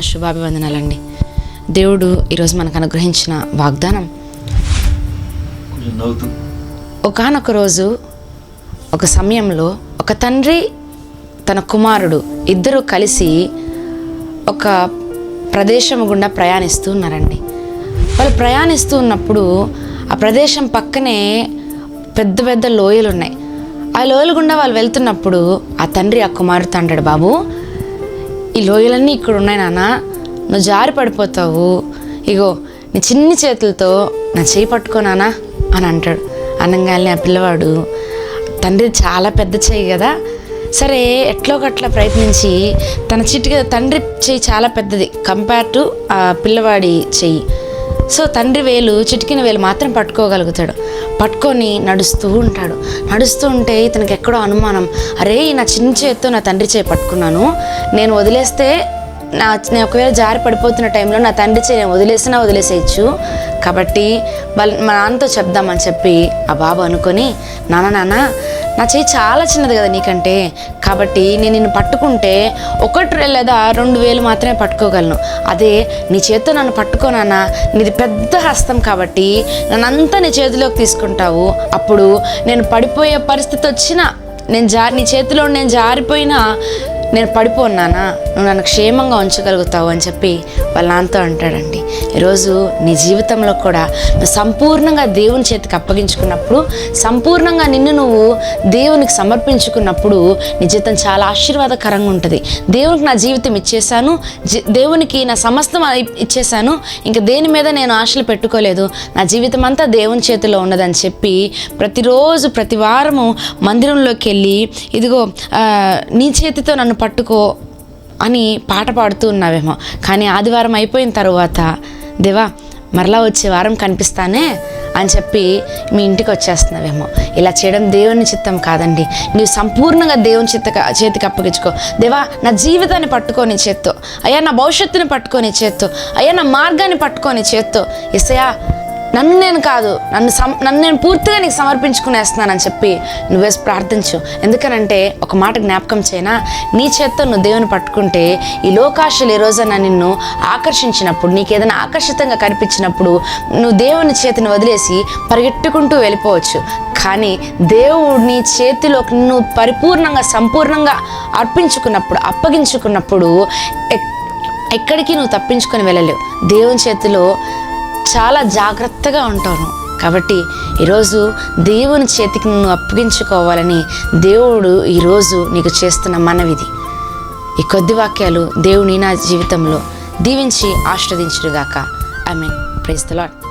శుభాభివందనాలండి. దేవుడు ఈరోజు మనకు అనుగ్రహించిన వాగ్దానం. ఒకనొక ఒకానొక రోజు ఒక సమయంలో ఒక తండ్రి తన కుమారుడు ఇద్దరు కలిసి ఒక ప్రదేశం గుండా ప్రయాణిస్తూ ఉన్నారండి. వాళ్ళు ప్రయాణిస్తూ ఉన్నప్పుడు ఆ ప్రదేశం పక్కనే పెద్ద పెద్ద లోయలు ఉన్నాయి ఆ లోయలు గుండా వాళ్ళు వెళ్తున్నప్పుడు ఆ తండ్రి ఆ కుమారుడు అంటాడు బాబు ఈ లోయలన్నీ ఇక్కడ ఉన్నాయి నాన్న. నువ్వు జారి పడిపోతావు. ఇగో నీ చిన్ని చేతులతో నా చేయి పట్టుకోనానా అని అంటాడు. అనగానే ఆ పిల్లవాడు. తండ్రి చాలా పెద్ద చేయి కదా. సరే ఎట్లో గట్లా ప్రయత్నించి తన చిటిక తండ్రి చెయ్యి చాలా పెద్దది కంపేర్ టు ఆ పిల్లవాడి చెయ్యి సో తండ్రి వేలు చిటికిన వేలు మాత్రం పట్టుకోగలుగుతాడు. పట్టుకొని నడుస్తూ ఉంటాడు. నడుస్తూ ఉంటే ఇతనికి ఎక్కడో అనుమానం అరే నా చిన్న చేత్తో నా తండ్రి చేయి పట్టుకున్నాను. నేను వదిలేస్తే నా నేను ఒకవేళ జారి పడిపోతున్న టైంలో నా తండ్రి చేయి నేను వదిలేసినా వదిలేసేయచ్చు. కాబట్టి వాళ్ళ మా నాన్నతో చెప్దామని చెప్పి ఆ బాబు అనుకొని నాన్న నాన్న నా చేయి చాలా చిన్నది కదా నీకంటే. కాబట్టి నేను నిన్ను పట్టుకుంటే ఒకటి లేదా రెండు వేలు మాత్రమే పట్టుకోగలను. అదే నీ చేతితో నన్ను పట్టుకోనన్నా నీది పెద్ద హస్తం కాబట్టి నన్నంతా నీ చేతిలోకి తీసుకుంటావు. అప్పుడు నేను పడిపోయే పరిస్థితి వచ్చినా నేను జారి నీ చేతిలో నేను జారిపోయినా నేను పడిపోన్నానా నువ్వు నన్ను క్షేమంగా ఉంచగలుగుతావు అని చెప్పి వాళ్ళ నాన్నతో అంటాడండి. ఈరోజు నీ జీవితంలో కూడా నువ్వు సంపూర్ణంగా దేవుని చేతికి అప్పగించుకున్నప్పుడు సంపూర్ణంగా నిన్ను నువ్వు దేవునికి సమర్పించుకున్నప్పుడు నీ జీవితం చాలా ఆశీర్వాదకరంగా ఉంటుంది. దేవునికి నా జీవితం ఇచ్చేసాను జీ- దేవునికి నా సమస్తం ఇచ్చేసాను ఇంకా దేని మీద నేను ఆశలు పెట్టుకోలేదు నా జీవితం అంతా దేవుని చేతిలో ఉన్నదని చెప్పి ప్రతిరోజు ప్రతి వారము మందిరంలోకి వెళ్ళి ఇదిగో నీ చేతితో నన్ను పట్టుకో అని పాట పాడుతూ ఉన్నావేమో. కానీ ఆదివారం అయిపోయిన తర్వాత దేవా మరలా వచ్చే వారం కనిపిస్తానే? అని చెప్పి మీ ఇంటికి వచ్చేస్తున్నావేమో. ఇలా చేయడం దేవుని చిత్తం కాదండి. నీవు సంపూర్ణంగా దేవుని చిత్త చేతికి అప్పగించుకో. దేవా నా జీవితాన్ని పట్టుకొని చేత్తో. అయ్యా నా భవిష్యత్తుని పట్టుకొని చేత్తో. అయ్యా నా మార్గాన్ని పట్టుకొని చేత్తో. ఇసయా నన్ను నేను కాదు నన్ను సం నన్ను నేను పూర్తిగా నీకు సమర్పించుకునేస్తున్నానని చెప్పి నువ్వేసి ప్రార్థించు. ఎందుకనంటే ఒక మాట జ్ఞాపకం చేయనా? నీ చేత్తో నువ్వు దేవుని పట్టుకుంటే ఈ లోకాశలు ఈ రోజున నిన్ను ఆకర్షించినప్పుడు నీకు ఏదైనా ఆకర్షితంగా కనిపించినప్పుడు నువ్వు దేవుని చేతిని వదిలేసి పరిగెట్టుకుంటూ వెళ్ళిపోవచ్చు. కానీ దేవుడిని చేతిలోకి నువ్వు పరిపూర్ణంగా సంపూర్ణంగా అర్పించుకున్నప్పుడు అప్పగించుకున్నప్పుడు ఎక్- ఎక్కడికి నువ్వు తప్పించుకొని వెళ్ళలేవు. దేవుని చేతిలో చాలా జాగ్రత్తగా ఉంటాను. కాబట్టి ఈరోజు దేవుని చేతికి నువ్వు అప్పగించుకోవాలని దేవుడు ఈరోజు నీకు చేస్తున్న మనవిది ఈ కొద్ది వాక్యాలు దేవుని నా జీవితంలో దీవించి ఆస్వాదించుడుగాక I mean praise the lord